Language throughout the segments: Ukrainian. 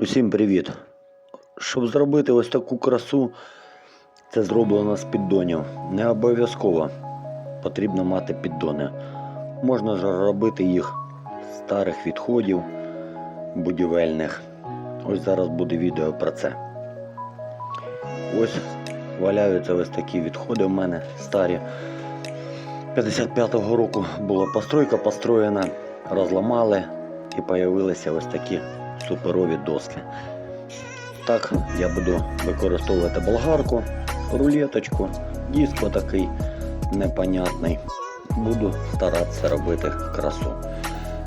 Усім привіт! Щоб зробити ось таку красу, це зроблено з піддонів. Не обов'язково потрібно мати піддони. Можна ж робити їх з старих відходів будівельних. Ось зараз буде відео про це. Ось валяються ось такі відходи в мене старі. 55-го року була постройка построєна, розламали і появилися ось такі суперові доски. Так, я буду використовувати болгарку, рулеточку, диск такий непонятний. Буду старатися робити красу.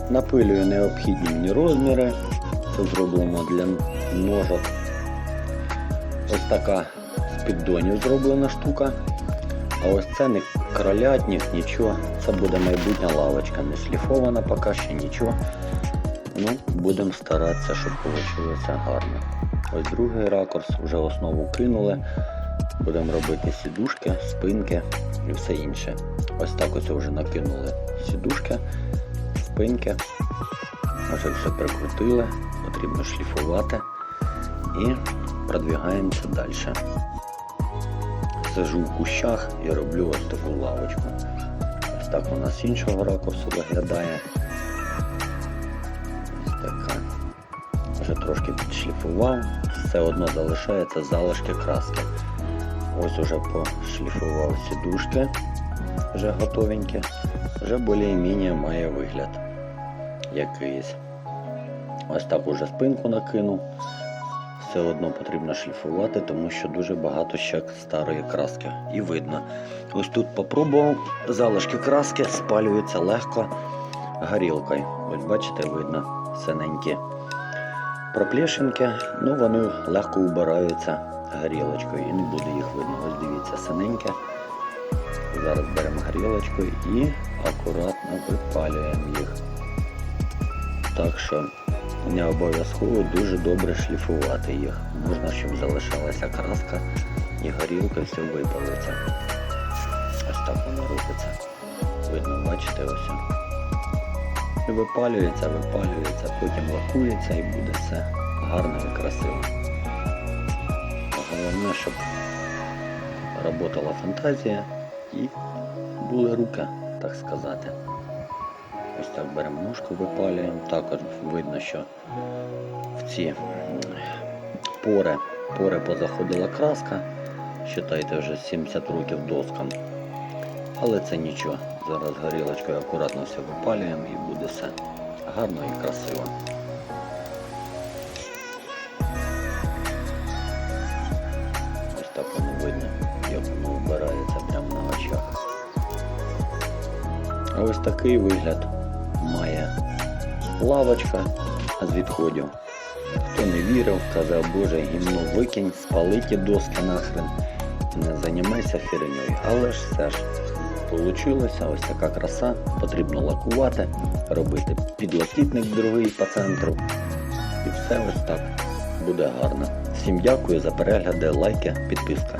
Напилюю необхідні мені розміри. Це зроблено для ножок. Ось така з піддонів зроблена штука. А ось це не кролятник, нічого. Це буде майбутня лавочка. Не шліфована поки ще нічого. Ну, будемо старатися, щоб вийшло гарно. Ось другий ракурс, вже основу кинули. Будемо робити сідушки, спинки і все інше. Ось так ось вже накинули сідушки, спинки. Вже все прикрутили, потрібно шліфувати і продвигаємося далі. Сижу в кущах і роблю ось таку лавочку. Ось так вона з іншого ракурсу виглядає. Трошки підшліфував, все одно залишається залишки краски. Ось уже пошліфував сідушки, вже готовенькі, вже більш-менш має вигляд якийсь. Ось так уже спинку накинув. Все одно потрібно шліфувати, тому що дуже багато ще старої краски. І видно. Ось тут попробував, залишки краски спалюються легко горілкою. Ось бачите, видно синенькі проплешинки, ну вони легко убираються горілочкою і не буде їх видно. Ось дивіться, синеньке. Зараз беремо горілочку і акуратно випалюємо їх. Так що не обов'язково дуже добре шліфувати їх. Можна, щоб залишалася краска і горілка все випалиться. Ось так воно робиться. Видно, бачите, ось. Випалюється, випалюється, потім лакується і буде все гарно і красиво. Головне, щоб працювала фантазія і були руки, так сказати. Ось так беремо ножку, випалюємо. Також видно, що в ці пори, пори позаходила краска. Считайте вже 70 років доскам. Але це нічого. Зараз горілочкою акуратно все випалюємо і буде все гарно і красиво. Ось так воно видно, як воно вбирається прямо на очах. Ось такий вигляд має лавочка з відходів. Хто не вірив, казав, боже, гімно викинь, спали ті доски нахрен, не займайся херньою. Але ж все ж Получилася ось така краса, потрібно лакувати, робити підлокітник другий по центру. І все ось так буде гарно. Всім дякую за перегляди, лайки, підписка.